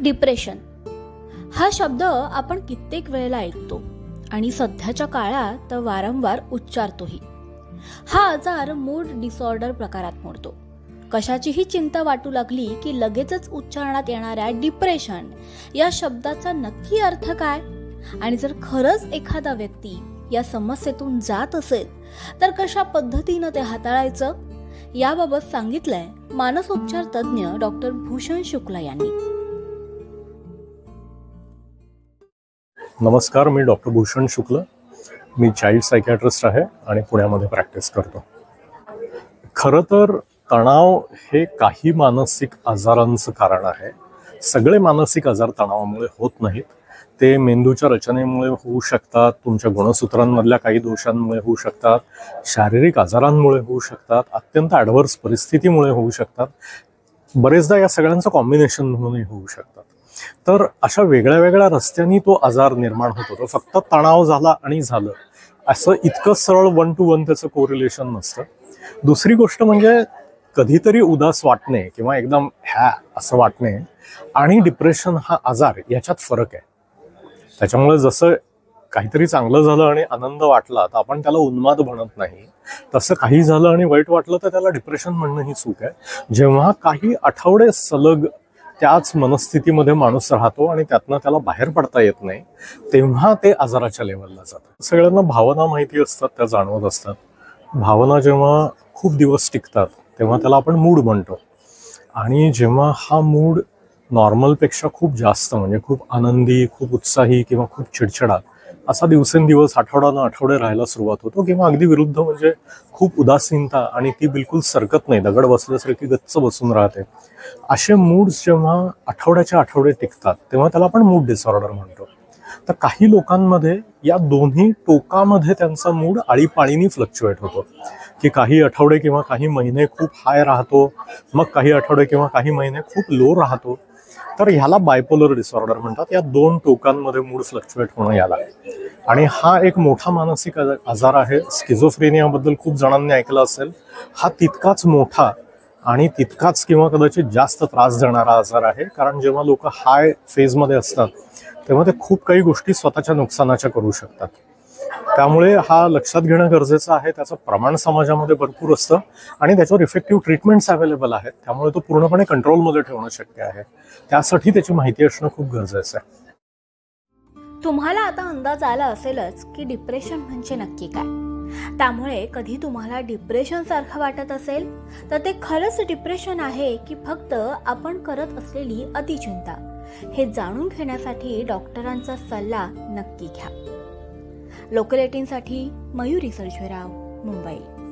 Depression. हा शब्द आपण कित्येक वेळेला ऐकतो आणि सध्याच्या काळात वारंवार उच्चारतोही. हा आजार मूड डिसऑर्डर प्रकारात मोडतो. कशाचीही चिंता वाटू लागली की लगेचच उच्चारणात येणाऱ्या डिप्रेशन या शब्दाचा नक्की अर्थ काय? आणि जर खरंच एखादा व्यक्ती या समस्येतून जात असेल तर कशा पद्धतीनं ते हाताळायचं? याबाबत सांगितलंय मानसोपचार तज्ज्ञ डॉक्टर भूषण शुक्ला यांनी. नमस्कार मी डॉक्टर भूषण शुक्ल. मी चाइल्ड सायकॅट्रिस्ट आहे आणि पुण्यामध्ये प्रॅक्टिस करतो. खरं तर तणाव हे काही मानसिक आजारांचं कारण आहे. सगळे मानसिक आजार तणावामुळे होत नाहीत. ते मेंदूच्या रचनेमुळे होऊ शकतात तुमच्या गुणसूत्रांमधल्या काही दोषांमुळे होऊ शकतात शारीरिक आजारांमुळे होऊ शकतात अत्यंत ॲडव्हर्स परिस्थितीमुळे होऊ शकतात. बरेचदा या सगळ्यांचं कॉम्बिनेशन म्हणूनही होऊ शकतात. तर अशा वेगळ्या वेगळ्या रस्त्यांनी तो आजार निर्माण होतो. तो फक्त तणाव झाला आणि झालं. असं इतकं सरळ वन टू वन त्याचं कोरिलेशन नसतं. दुसरी गोष्ट म्हणजे कधीतरी उदास वाटणे किंवा एकदम ह्या असं वाटणे आणि डिप्रेशन हा आजार याच्यात फरक आहे. त्याच्यामुळे जसं काहीतरी चांगलं झालं आणि आनंद वाटला तर आपण त्याला उन्माद म्हणत नाही. तसं काही झालं आणि वाईट वाटलं तर त्याला डिप्रेशन म्हणणं ही चूक आहे. जेव्हा काही आठवडे सलग त्याच मनस्थितीमध्ये माणूस राहतो आणि त्यातनं त्याला बाहेर पडता येत नाही तेव्हा ते आजाराच्या लेवलला जातात. सगळ्यांना भावना माहिती असतात त्या जाणवत असतात. भावना जेव्हा खूप दिवस टिकतात तेव्हा त्याला आपण मूड म्हणतो. आणि जेव्हा हा मूड नॉर्मलपेक्षा खूप जास्त म्हणजे खूप आनंदी खूप उत्साही किंवा खूप चिडचिडात असा दिवसेंदिवस आठवड्यानं आठवडे राहायला सुरुवात होतो. किंवा अगदी विरुद्ध म्हणजे खूप उदासीनता आणि ती बिलकुल सरकत नाही. दगड बसल्यासारखी गच्च बसून राहते. असे मूड्स जेव्हा आठवड्याच्या आठवडे टिकतात तेव्हा त्याला आपण मूड डिसऑर्डर म्हणतो. तर काही लोकांमध्ये या दोन्ही टोकामध्ये त्यांचा मूड आळीपाळीनी फ्लक्च्युएट होतो. की काही आठवडे किंवा काही महिने खूप हाय राहतो मग काही आठवडे किंवा काही महिने खूप लो राहतो. तर ह्याला बायपोलर डिसऑर्डर म्हणतात. या दोन टोकांमध्ये मूड फ्लक्च्युएट होणं याला. आणि हा एक मोठा मानसिक आजार आहे. स्किझोफ्रेनियाबद्दल खूप जणांनी ऐकलं असेल. हा तितकाच मोठा आणि तितकाच किंवा कदाचित जास्त त्रास देणारा आजार आहे. कारण जेव्हा लोक हाय फेजमध्ये असतात तेव्हा ते खूप काही गोष्टी स्वतःच्या नुकसानाच्या करू शकतात. त्यामुळे हा लक्षात घेणं गरजेचं आहे. त्याचं प्रमाण समाजामध्ये भरपूर असतं आणि त्याच्यावर इफेक्टिव्ह ट्रीटमेंट्स अवेलेबल आहेत. त्यामुळे तो पूर्णपणे कंट्रोलमध्ये ठेवणं शक्य आहे. त्यासाठी त्याची माहिती असणं खूप गरजेचं आहे. तुम्हाला आता अंदाज आला असेलच की डिप्रेशन म्हणजे नक्की काय? त्यामुळे कधी तुम्हाला डिप्रेशन सारखं वाटत असेल तर ते खरंच डिप्रेशन आहे की फक्त आपण करत असलेली अतिचिंता. हे जाणून घेण्यासाठी डॉक्टरांचा सल्ला नक्की घ्या. लोकलेटीनसाठी मयुरी सर्जेराव मुंबई.